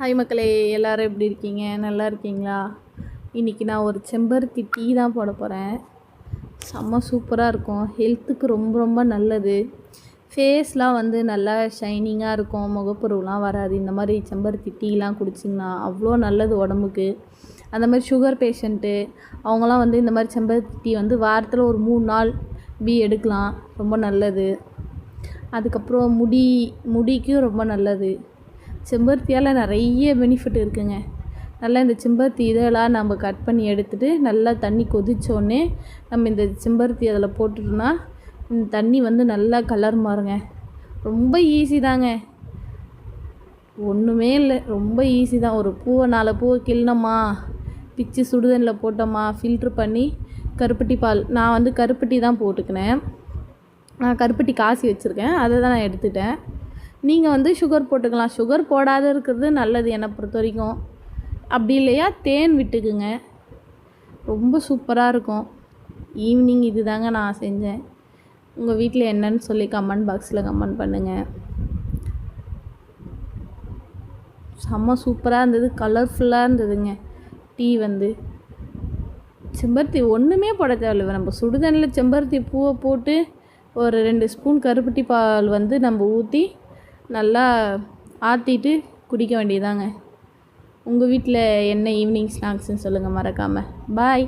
Hi மக்களே எல்லோரும் எப்படி இருக்கீங்க? நல்லா இருக்கீங்களா? இன்றைக்கி நான் ஒரு செம்பருத்தி டீ தான் போட போகிறேன் செம்ம சூப்பராக இருக்கும். ஹெல்த்துக்கு ரொம்ப ரொம்ப நல்லது. ஃபேஸ்லாம் வந்து நல்லா ஷைனிங்காக இருக்கும். முகப்பருவெலாம் வராது. இந்த மாதிரி செம்பருத்தி டீலாம் குடிச்சிங்கன்னா அவ்வளோ நல்லது உடம்புக்கு. அந்த மாதிரி சுகர் பேஷண்ட்டு அவங்களாம் வந்து இந்த மாதிரி செம்பருத்தி டீ வந்து வாரத்தில் ஒரு மூணு நாள் பி எடுக்கலாம். ரொம்ப நல்லது. அதுக்கப்புறம் முடி முடிக்கும் ரொம்ப நல்லது. செம்பருத்தியால் நிறைய பெனிஃபிட் இருக்குங்க. நல்லா இந்த செம்பருத்தி இதெல்லாம் நம்ம கட் பண்ணி எடுத்துகிட்டு நல்லா தண்ணி கொதித்தோடனே நம்ம இந்த செம்பருத்தி அதில் போட்டுட்டோம்னா இந்த தண்ணி வந்து நல்லா கலர் மாறுங்க. ரொம்ப ஈஸி தாங்க. ஒன்றுமே இல்லை. ரொம்ப ஈஸி தான். ஒரு பூவை நாலு பூவை கிள்ளனோமா பிச்சு சுடுதண்ணில் போட்டோமா? ஃபில்ட்ரு பண்ணி கருப்பட்டி பால். நான் வந்து கருப்பட்டி தான் போட்டுக்கினேன். நான் கருப்பட்டி காசி வச்சுருக்கேன். அதை தான் நான் எடுத்துட்டேன். நீங்கள் வந்து சுகர் போட்டுக்கலாம். சுகர் போடாத இருக்கிறது நல்லது என்னை பொறுத்த வரைக்கும். அப்படி இல்லையா? தேன் விட்டுக்குங்க. ரொம்ப சூப்பராக இருக்கும். ஈவினிங் இது தாங்க நான் செஞ்சேன். உங்கள் வீட்டில் என்னன்னு சொல்லி கமெண்ட் பாக்ஸில் கமெண்ட் பண்ணுங்கள் செம்ம சூப்பராக இருந்தது. கலர்ஃபுல்லாக இருந்ததுங்க. டீ வந்து. செம்பருத்தி ஒன்றுமே போட தேவையில்ல. நம்ம சுடுதண்ணில் செம்பருத்தி பூவை போட்டு ஒரு ரெண்டு ஸ்பூன் கருப்பட்டி பால் வந்து நம்ம ஊற்றி நல்லா ஆற்றிட்டு குடிக்க வேண்டியதாங்க. உங்கள் வீட்டில் என்ன ஈவினிங் ஸ்நாக்ஸ்ன்னு சொல்லுங்கள் மறக்காமல் பாய்